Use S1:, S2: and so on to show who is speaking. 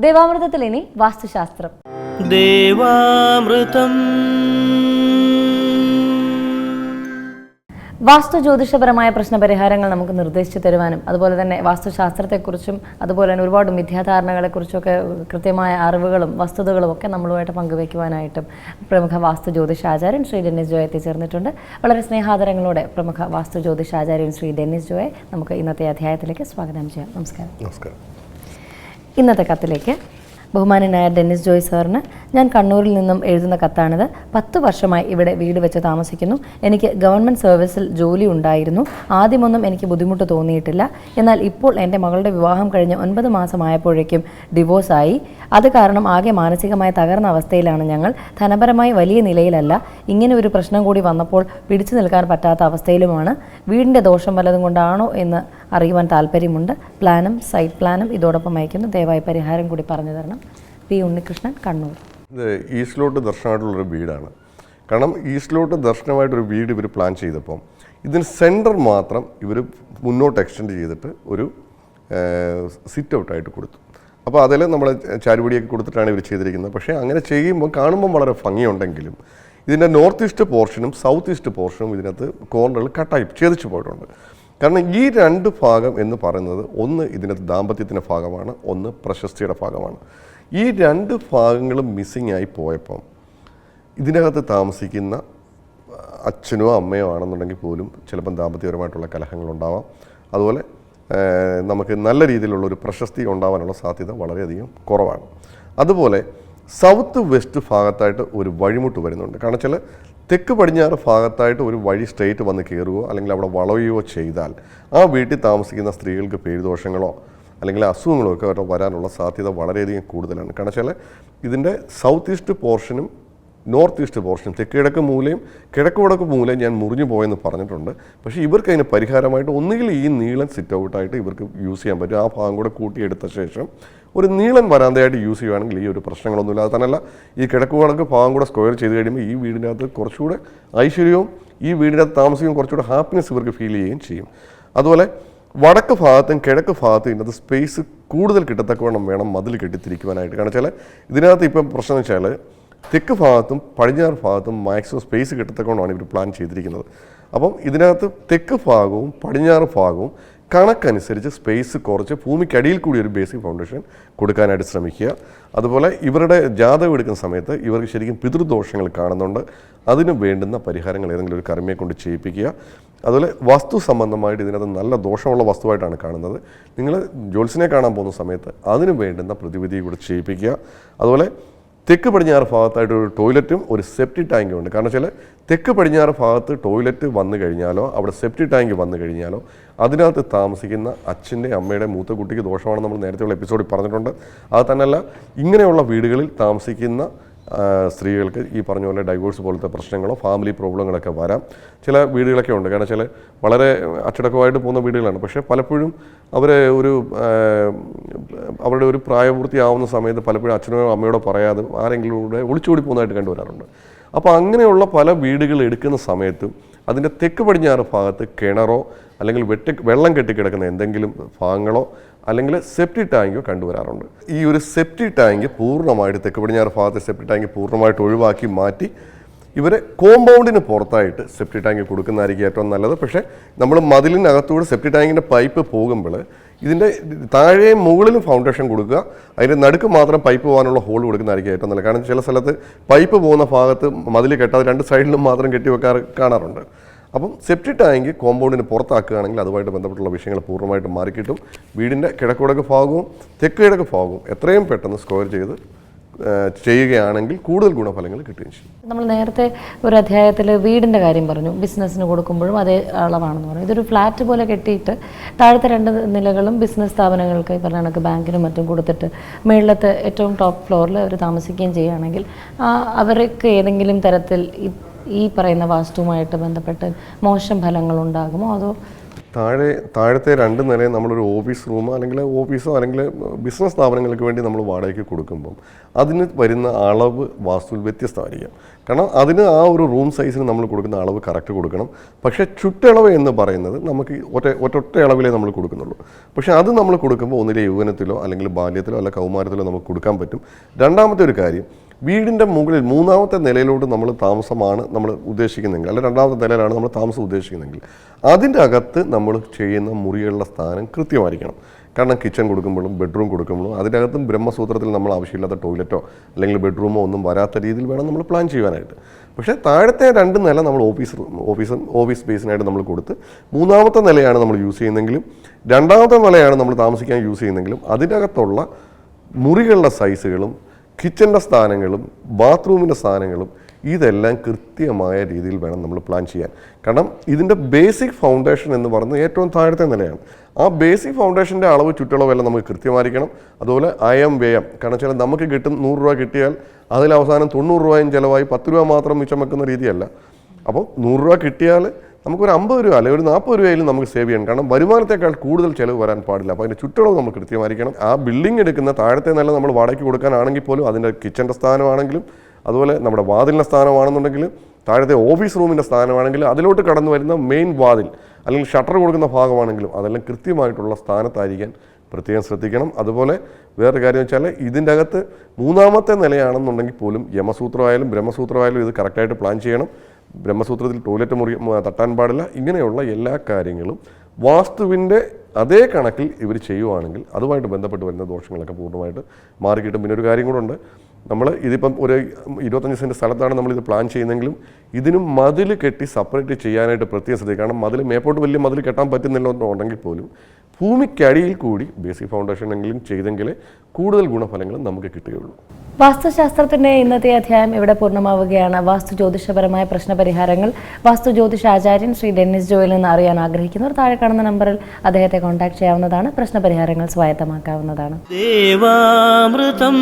S1: ദേവാമൃതത്തിൽ ഇനി വാസ്തുശാസ്ത്രം.
S2: ദേവാമൃതം.
S1: വാസ്തു ജ്യോതിഷപരമായ പ്രശ്നപരിഹാരങ്ങൾ നമുക്ക് നിർദ്ദേശിച്ചു തരുവാനും അതുപോലെ തന്നെ വാസ്തുശാസ്ത്രത്തെക്കുറിച്ചും അതുപോലെ തന്നെ ഒരുപാട് മിഥ്യാധാരണകളെക്കുറിച്ചൊക്കെ കൃത്യമായ അറിവുകളും വസ്തുതകളും ഒക്കെ നമ്മളുമായിട്ട് പങ്കുവയ്ക്കുവാനായിട്ടും പ്രമുഖ വാസ്തു ജ്യോതിഷാചാര്യൻ ശ്രീ ഡെന്നിസ് ജോയ് എത്തിച്ചേർന്നിട്ടുണ്ട്. വളരെ സ്നേഹാദരങ്ങളോടെ പ്രമുഖ വാസ്തു ജ്യോതിഷാചാര്യൻ ശ്രീ ഡെന്നിസ് ജോയെ നമുക്ക് ഇന്നത്തെ അധ്യായത്തിലേക്ക് സ്വാഗതം ചെയ്യാം. നമസ്കാരം.
S3: നമസ്കാരം.
S1: ഇന്നത്തെ കത്തിലേക്ക് ബഹുമാനനായ ഡെന്നിസ് ജോയ് സാറിന് ഞാൻ കണ്ണൂരിൽ നിന്നും എഴുതുന്ന കത്താണിത്. പത്ത് വർഷമായി ഇവിടെ വീട് വെച്ച് താമസിക്കുന്നു. എനിക്ക് ഗവൺമെന്റ് സർവീസിൽ ജോലി ഉണ്ടായിരുന്നു. ആദ്യമൊന്നും എനിക്ക് ബുദ്ധിമുട്ട് തോന്നിയിട്ടില്ല. എന്നാൽ ഇപ്പോൾ എന്റെ മകളുടെ വിവാഹം കഴിഞ്ഞ് ഒൻപത് മാസമായപ്പോഴേക്കും ഡിവോഴ്സായി അത് കാരണം ആകെ മാനസികമായി തകർന്ന അവസ്ഥയിലാണ് ഞങ്ങൾ. ധനപരമായി വലിയ നിലയിലല്ല. ഇങ്ങനെ ഒരു പ്രശ്നം കൂടി വന്നപ്പോൾ പിടിച്ചു നിൽക്കാൻ പറ്റാത്ത അവസ്ഥയിലുമാണ്. വീടിന്റെ ദോഷം വല്ലതും കൊണ്ടാണോ എന്ന് അറിയുവാൻ താല്പര്യമുണ്ട്. പ്ലാനും സൈറ്റ് പ്ലാനും ഇതോടൊപ്പം അയക്കുന്നു ദയവായി പരിഹാരം കൂടി പറഞ്ഞു തരണം. പി ഉണ്ണികൃഷ്ണൻ കണ്ണൂർ.
S3: ഇത് ഈസ്റ്റിലോട്ട് ദർശനമായിട്ടുള്ളൊരു വീടാണ്. കാരണം ഈസ്റ്റിലോട്ട് ദർശനമായിട്ടൊരു വീട് ഇവർ പ്ലാൻ ചെയ്തപ്പം ഇതിന് സെന്റർ മാത്രം ഇവർ മുന്നോട്ട് എക്സ്റ്റെൻഡ് ചെയ്തിട്ട് ഒരു സിറ്റ് ഔട്ടായിട്ട് കൊടുത്തു. അപ്പോൾ അതിൽ നമ്മൾ ചാരുപടിയൊക്കെ കൊടുത്തിട്ടാണ് ഇവർ ചെയ്തിരിക്കുന്നത്. പക്ഷേ അങ്ങനെ ചെയ്യുമ്പോൾ കാണുമ്പോൾ വളരെ ഭംഗിയുണ്ടെങ്കിലും ഇതിന്റെ നോർത്ത് ഈസ്റ്റ് പോർഷനും സൗത്ത് ഈസ്റ്റ് പോർഷനും ഇതിനകത്ത് കോർണറിൽ കട്ടായി ഛേദിച്ചു പോയിട്ടുണ്ട്. കാരണം ഈ രണ്ട് ഭാഗം എന്ന് പറയുന്നത് ഒന്ന് ഇതിനകത്ത് ദാമ്പത്യത്തിന്റെ ഭാഗമാണ് ഒന്ന് പ്രശസ്തിയുടെ ഭാഗമാണ്. ഈ രണ്ട് ഭാഗങ്ങളും മിസ്സിങ് ആയി പോയപ്പം ഇതിനകത്ത് താമസിക്കുന്ന അച്ഛനോ അമ്മയോ ആണെന്നുണ്ടെങ്കിൽ പോലും ചിലപ്പം ദാമ്പത്യപരമായിട്ടുള്ള കലഹങ്ങളുണ്ടാവാം. അതുപോലെ നമുക്ക് നല്ല രീതിയിലുള്ള ഒരു പ്രശസ്തി ഉണ്ടാവാനുള്ള സാധ്യത വളരെയധികം കുറവാണ്. അതുപോലെ സൗത്ത് വെസ്റ്റ് ഭാഗത്തായിട്ട് ഒരു വഴിമുട്ട് വരുന്നുണ്ട്. കാരണം വെച്ചാൽ തെക്ക് പടിഞ്ഞാറ് ഭാഗത്തായിട്ട് ഒരു വഴി സ്ട്രെയിറ്റ് വന്ന് കയറുകയോ അല്ലെങ്കിൽ അവിടെ വളയുകയോ ചെയ്താൽ ആ വീട്ടിൽ താമസിക്കുന്ന സ്ത്രീകൾക്ക് പേരുദോഷങ്ങളോ അല്ലെങ്കിൽ അസുഖങ്ങളൊക്കെ വരാനുള്ള സാധ്യത വളരെയധികം കൂടുതലാണ്. കാരണം വെച്ചാൽ ഇതിന്റെ സൗത്ത് ഈസ്റ്റ് പോർഷനും നോർത്ത് ഈസ്റ്റ് പോർഷൻ തെക്ക് കിഴക്ക് മൂലയും കിഴക്ക് വടക്ക് മൂലയും ഞാൻ മുറിഞ്ഞു പോയെന്ന് പറഞ്ഞിട്ടുണ്ട്. പക്ഷേ ഇവർക്ക് അതിന് പരിഹാരമായിട്ട് ഒന്നുകിൽ ഈ നീളൻ സിറ്റ് ഔട്ടായിട്ട് ഇവർക്ക് യൂസ് ചെയ്യാൻ പറ്റും. ആ ഭാഗം കൂടെ കൂട്ടിയെടുത്ത ശേഷം ഒരു നീളൻ വരാന്തയായിട്ട് യൂസ് ചെയ്യുകയാണെങ്കിൽ ഈ ഒരു പ്രശ്നങ്ങളൊന്നുമില്ല. തന്നെയല്ല ഈ കിഴക്ക് വടക്ക് ഭാഗം കൂടെ സ്ക്വയർ ചെയ്ത് കഴിയുമ്പോൾ ഈ വീടിനകത്ത് കുറച്ചുകൂടെ ഐശ്വര്യവും ഈ വീടിനകത്ത് താമസിക്കും കുറച്ചുകൂടെ ഹാപ്പിനെസ് ഇവർക്ക് ഫീൽ ചെയ്യുകയും ചെയ്യും. അതുപോലെ വടക്ക് ഭാഗത്തും കിഴക്ക് ഭാഗത്തും ഇതിനകത്ത് സ്പേസ് കൂടുതൽ കിട്ടത്തക്കവണ്ണം വേണം മതിൽ കെട്ടിത്തിരിക്കുവാനായിട്ട്. കാരണം വെച്ചാൽ ഇതിനകത്ത് ഇപ്പം പ്രശ്നം വെച്ചാൽ തെക്ക് ഭാഗത്തും പടിഞ്ഞാറ് ഭാഗത്തും മാക്സിമം സ്പേസ് കിട്ടത്തക്കവണ്ണമാണ് ഇവർ പ്ലാൻ ചെയ്തിരിക്കുന്നത്. അപ്പം ഇതിനകത്ത് തെക്ക് ഭാഗവും പടിഞ്ഞാറ് ഭാഗവും കണക്കനുസരിച്ച് സ്പേസ് കുറച്ച് ഭൂമിക്കടിയിൽ കൂടി ഒരു ബേസിക് ഫൗണ്ടേഷൻ കൊടുക്കാനായിട്ട് ശ്രമിക്കുക. അതുപോലെ ഇവരുടെ ജാതകം എടുക്കുന്ന സമയത്ത് ഇവർക്ക് ശരിക്കും പിതൃദോഷങ്ങൾ കാണുന്നുണ്ട്. അതിന് വേണ്ടുന്ന പരിഹാരങ്ങൾ ഏതെങ്കിലും ഒരു കർമ്മയെ കൊണ്ട് ചെയ്യിപ്പിക്കുക. അതുപോലെ വസ്തു സംബന്ധമായിട്ട് ഇതിനകത്ത് നല്ല ദോഷമുള്ള വസ്തുവായിട്ടാണ് കാണുന്നത്. നിങ്ങൾ ജോത്സിനെ കാണാൻ പോകുന്ന സമയത്ത് അതിന് വേണ്ടുന്ന പ്രതിവിധി കൂടെ ചെയ്യിപ്പിക്കുക. അതുപോലെ തെക്ക് പടിഞ്ഞാറ് ഭാഗത്തായിട്ട് ഒരു ടോയ്ലറ്റും ഒരു സെപ്റ്റി ടാങ്കും ഉണ്ട്. കാരണം വെച്ചാൽ തെക്ക് പടിഞ്ഞാറ് ഭാഗത്ത് ടോയ്ലറ്റ് വന്നു കഴിഞ്ഞാലോ അവിടെ സെപ്റ്റി ടാങ്ക് വന്നു കഴിഞ്ഞാലോ അതിനകത്ത് താമസിക്കുന്ന അച്ഛന്റെ അമ്മയുടെ മൂത്ത കുട്ടിക്ക് ദോഷമാണെന്ന് നമ്മൾ നേരത്തെയുള്ള എപ്പിസോഡിൽ പറഞ്ഞിട്ടുണ്ട്. അത് തന്നെയല്ല ഇങ്ങനെയുള്ള വീടുകളിൽ താമസിക്കുന്ന സ്ത്രീകൾക്ക് ഈ പറഞ്ഞ പോലെ ഡൈവോഴ്സ് പോലത്തെ പ്രശ്നങ്ങളോ ഫാമിലി പ്രോബ്ലങ്ങളൊക്കെ വരാം. ചില വീടുകളൊക്കെ ഉണ്ട്. കാരണം ചില വളരെ അച്ചടക്കമായിട്ട് പോകുന്ന വീടുകളാണ്. പക്ഷേ പലപ്പോഴും അവരെ ഒരു അവരുടെ ഒരു പ്രായപൂർത്തിയാവുന്ന സമയത്ത് പലപ്പോഴും അച്ഛനോ അമ്മയോടോ പറയാതെ ആരെങ്കിലും കൂടെ ഒളിച്ചോടി പോകുന്നതായിട്ട് കണ്ടുവരാറുണ്ട് അപ്പോൾ അങ്ങനെയുള്ള പല വീടുകൾ എടുക്കുന്ന സമയത്തും അതിന്റെ തെക്ക് പടിഞ്ഞാറ് ഭാഗത്ത് കിണറോ അല്ലെങ്കിൽ വെട്ടി വെള്ളം കെട്ടിക്കിടക്കുന്ന എന്തെങ്കിലും ഭാഗങ്ങളോ അല്ലെങ്കിൽ സെപ്റ്റി ടാങ്ക് കണ്ടുവരാറുണ്ട്. ഈ ഒരു സെപ്റ്റി ടാങ്ക് പൂർണമായിട്ട് തെക്ക് പടിഞ്ഞാറ് ഭാഗത്തെ സെപ്റ്റി ടാങ്ക് പൂർണമായിട്ട് ഒഴിവാക്കി മാറ്റി ഇവരെ കോമ്പൗണ്ടിന് പുറത്തായിട്ട് സെപ്റ്റി ടാങ്ക് കൊടുക്കുന്നതായിരിക്കും ഏറ്റവും നല്ലത്. പക്ഷേ നമ്മൾ മതിലിനകത്തൂടെ സെപ്റ്റി ടാങ്കിന്റെ പൈപ്പ് പോകുമ്പോൾ ഇതിന്റെ താഴെയും മുകളിലും ഫൗണ്ടേഷൻ കൊടുക്കുക. അതിന്റെ നടുക്ക് മാത്രം പൈപ്പ് പോകാനുള്ള ഹോൾ കൊടുക്കുന്നതായിരിക്കും ഏറ്റവും നല്ലത്. കാരണം ചില സ്ഥലത്ത് പൈപ്പ് പോകുന്ന ഭാഗത്ത് മതിൽ കെട്ടാതെ രണ്ട് സൈഡിലും മാത്രം കെട്ടി വെക്കാറ് കാണാറുണ്ട്. അപ്പം സെപ്റ്റി ടാങ്ക് കോമ്പൗണ്ടിന് പുറത്താക്കുകയാണെങ്കിൽ അതുമായിട്ട് ബന്ധപ്പെട്ടുള്ള വിഷയങ്ങൾ പൂർണമായിട്ടും മാറിക്കിട്ടും. വീടിന്റെ കിഴക്കുടക്ക് ഭാഗവും തെക്ക് കിഴക്ക് ഭാഗവും എത്രയും പെട്ടെന്ന് സ്ക്വയർ ചെയ്ത് ചെയ്യുകയാണെങ്കിൽ കൂടുതൽ ഗുണഫലങ്ങൾ കിട്ടുകയും ചെയ്യും.
S1: നമ്മൾ നേരത്തെ ഒരു അധ്യായത്തിൽ വീടിന്റെ കാര്യം പറഞ്ഞു. ബിസിനസ്സിന് കൊടുക്കുമ്പോഴും അതേ അളവാണെന്ന് പറഞ്ഞു. ഇതൊരു ഫ്ലാറ്റ് പോലെ കെട്ടിയിട്ട് താഴത്തെ രണ്ട് നിലകളും ബിസിനസ് സ്ഥാപനങ്ങൾക്ക് ഈ പറഞ്ഞ കണക്ക് ബാങ്കിനും മറ്റും കൊടുത്തിട്ട് മുകളിലത്തെ ഏറ്റവും ടോപ്പ് ഫ്ലോറിൽ അവർ താമസിക്കുകയും ചെയ്യുകയാണെങ്കിൽ അവർക്ക് ഏതെങ്കിലും തരത്തിൽ ഈ പറയുന്ന വാസ്തുവുമായിട്ട് ബന്ധപ്പെട്ട് മോശം ഫലങ്ങൾ ഉണ്ടാകുമോ അതോ
S3: താഴെ താഴത്തെ രണ്ട് നിലയും നമ്മളൊരു ഓഫീസ് റൂമോ അല്ലെങ്കിൽ ഓഫീസോ അല്ലെങ്കിൽ ബിസിനസ് സ്ഥാപനങ്ങൾക്ക് വേണ്ടി നമ്മൾ വാടകയ്ക്ക് കൊടുക്കുമ്പം അതിന് വരുന്ന അളവ് വാസ്തു വ്യത്യസ്തമായിരിക്കാം. കാരണം അതിന് ആ ഒരു റൂം സൈസിന് നമ്മൾ കൊടുക്കുന്ന അളവ് കറക്റ്റ് കൊടുക്കണം. പക്ഷേ ചുറ്റളവ് എന്ന് പറയുന്നത് നമുക്ക് ഒറ്റ ഒറ്റൊറ്റ അളവിലേ നമ്മൾ കൊടുക്കുന്നുള്ളൂ. പക്ഷേ അത് നമ്മൾ കൊടുക്കുമ്പോൾ ഒന്നിലെ യൗവനത്തിലോ അല്ലെങ്കിൽ ബാല്യത്തിലോ അല്ലെങ്കിൽ കൗമാരത്തിലോ നമുക്ക് കൊടുക്കാൻ പറ്റും. രണ്ടാമത്തെ ഒരു കാര്യം വീടിന്റെ മുകളിൽ മൂന്നാമത്തെ നിലയിലോട്ട് നമ്മൾ താമസമാണ് നമ്മൾ ഉദ്ദേശിക്കുന്നതെങ്കിൽ അല്ലെങ്കിൽ രണ്ടാമത്തെ നിലയിലാണ് നമ്മൾ താമസം ഉദ്ദേശിക്കുന്നതെങ്കിൽ അതിന്റെ അകത്ത് നമ്മൾ ചെയ്യുന്ന മുറികളുടെ സ്ഥാനം കൃത്യമായിരിക്കണം. കാരണം കിച്ചൺ കൊടുക്കുമ്പോഴും ബെഡ്റൂം കൊടുക്കുമ്പോഴും അതിന്റെ അകത്തും ബ്രഹ്മസൂത്രത്തിൽ നമ്മൾ ആവശ്യമില്ലാത്ത ടോയ്ലറ്റോ അല്ലെങ്കിൽ ബെഡ്റൂമോ ഒന്നും വരാത്ത രീതിയിൽ വേണം നമ്മൾ പ്ലാൻ ചെയ്യാനായിട്ട് പക്ഷേ താഴത്തെ രണ്ട് നില നമ്മൾ ഓഫീസ് ഓഫീസ് ഓഫീസ് സ്പേസിനായിട്ട് നമ്മൾ കൊടുത്ത് മൂന്നാമത്തെ നിലയാണ് നമ്മൾ യൂസ് ചെയ്യുന്നതെങ്കിലും രണ്ടാമത്തെ നിലയാണ് നമ്മൾ താമസിക്കാൻ യൂസ് ചെയ്യുന്നതെങ്കിലും അതിന്റെ അകത്തുള്ള മുറികളുടെ സൈസുകളും കിച്ചന്റെ സ്ഥാനങ്ങളും ബാത്റൂമിന്റെ സ്ഥാനങ്ങളും ഇതെല്ലാം കൃത്യമായ രീതിയിൽ വേണം നമ്മൾ പ്ലാൻ ചെയ്യാൻ. കാരണം ഇതിന്റെ ബേസിക് ഫൗണ്ടേഷൻ എന്ന് പറയുന്നത് ഏറ്റവും താഴത്തെ നിലയാണ്. ആ ബേസിക് ഫൗണ്ടേഷന്റെ അളവ് ചുറ്റളവെല്ലാം നമുക്ക് കൃത്യമായിരിക്കണം. അതുപോലെ അയം വ്യയം. കാരണം വെച്ചാൽ നമുക്ക് കിട്ടും നൂറ് രൂപ കിട്ടിയാൽ അതിൽ അവസാനം തൊണ്ണൂറ് രൂപയും ചിലവായി പത്ത് രൂപ മാത്രം മിച്ചം വെക്കുന്ന രീതിയല്ല. അപ്പോൾ നൂറ് രൂപ കിട്ടിയാൽ നമുക്കൊരു അമ്പത് രൂപ അല്ലെങ്കിൽ ഒരു നാൽപ്പത് രൂപയിലും നമുക്ക് സേവ് ചെയ്യണം കാരണം വരുമാനത്തെക്കാൾ കൂടുതൽ ചിലവ് വരാൻ പാടില്ല. അപ്പോൾ അതിന്റെ ചുറ്റളവ് നമ്മൾ കൃത്യമായിരിക്കണം. ആ ബിൽഡിംഗ് എടുക്കുന്ന താഴത്തെ നില നമ്മൾ വാടകയ്ക്ക് കൊടുക്കാനാണെങ്കിൽ പോലും അതിന്റെ കിച്ചന്റെ സ്ഥാനമാണെങ്കിലും അതുപോലെ നമ്മുടെ വാതിലിന്റെ സ്ഥാനമാണെന്നുണ്ടെങ്കിലും താഴത്തെ ഓഫീസ് റൂമിന്റെ സ്ഥാനമാണെങ്കിലും അതിലോട്ട് കടന്നു വരുന്ന മെയിൻ വാതിൽ അല്ലെങ്കിൽ ഷട്ടർ കൊടുക്കുന്ന ഭാഗമാണെങ്കിലും അതെല്ലാം കൃത്യമായിട്ടുള്ള സ്ഥാനത്തായിരിക്കാൻ പ്രത്യേകം ശ്രദ്ധിക്കണം. അതുപോലെ വേറൊരു കാര്യം വെച്ചാൽ ഇതിന്റെ അകത്ത് മൂന്നാമത്തെ നിലയാണെന്നുണ്ടെങ്കിൽ പോലും യമസൂത്രമായാലും ബ്രഹ്മസൂത്രമായാലും ഇത് കറക്റ്റായിട്ട് പ്ലാൻ ചെയ്യണം. ബ്രഹ്മസൂത്രത്തിൽ ടോയ്ലറ്റ് മുറി തട്ടാൻ പാടില്ല. ഇങ്ങനെയുള്ള എല്ലാ കാര്യങ്ങളും വാസ്തുവിന്റെ അതേ കണക്കിൽ ഇവർ ചെയ്യുവാണെങ്കിൽ അതുമായിട്ട് ബന്ധപ്പെട്ട് വരുന്ന ദോഷങ്ങളൊക്കെ പൂർണമായിട്ട് മാറിക്കിട്ടും പിന്നെ ഒരു കാര്യം കൂടെ ഉണ്ട് നമ്മൾ ഇതിപ്പം ഒരു ഇരുപത്തഞ്ച് സെന്റ് സ്ഥലത്താണ് നമ്മളിത് പ്ലാൻ ചെയ്യുന്നതെങ്കിലും ഇതിനും മതിൽ കെട്ടി സെപ്പറേറ്റ് ചെയ്യാനായിട്ട് പ്രത്യേകം ശ്രദ്ധിക്കുക കാരണം മതിൽ മേപ്പോട്ട് വലിയ മതിൽ കെട്ടാൻ പറ്റുന്നില്ല എന്നുണ്ടെങ്കിൽ പോലും ഭൂമിക്കടിയിൽ കൂടി ബേസിക് ഫൗണ്ടേഷൻ എങ്കിലും ചെയ്തെങ്കിൽ കൂടുതൽ ഗുണഫലങ്ങൾ നമുക്ക് കിട്ടുകയുള്ളൂ.
S1: വാസ്തുശാസ്ത്രത്തിന്റെ ഇന്നത്തെ അധ്യായം ഇവിടെ പൂർണമാവുകയാണ്. വാസ്തു ജ്യോതിഷപരമായ പ്രശ്നപരിഹാരങ്ങൾ വാസ്തു ജ്യോതിഷ ആചാര്യൻ ശ്രീ ഡെന്നിസ് ജോയിൽ നിന്ന് അറിയാൻ ആഗ്രഹിക്കുന്നവർ താഴെ കാണുന്ന നമ്പറിൽ അദ്ദേഹത്തെ കോൺടാക്ട് ചെയ്യാവുന്നതാണ്. പ്രശ്നപരിഹാരങ്ങൾ സ്വായത്തമാക്കാവുന്നതാണ്.
S2: ദേവാമൃതം.